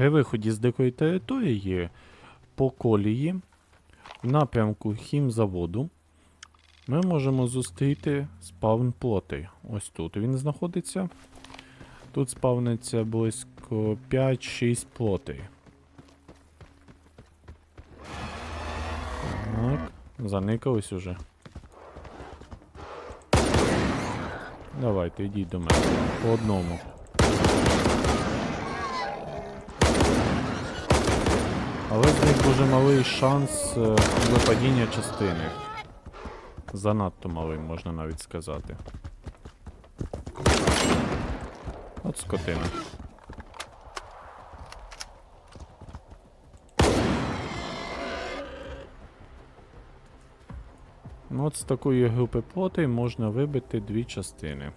При виході з дикої території по колії в напрямку хімзаводу ми можемо зустріти спавн плотей. Ось тут він знаходиться. Тут спавниться близько 5-6 плотей. Так, заникались уже. Давайте, йдіть до мене. По одному. Але них дуже малий шанс е, випадіння частини. Занадто малий, можна навіть сказати. От скотина. Ну, от з такої групи плотей можна вибити дві частини.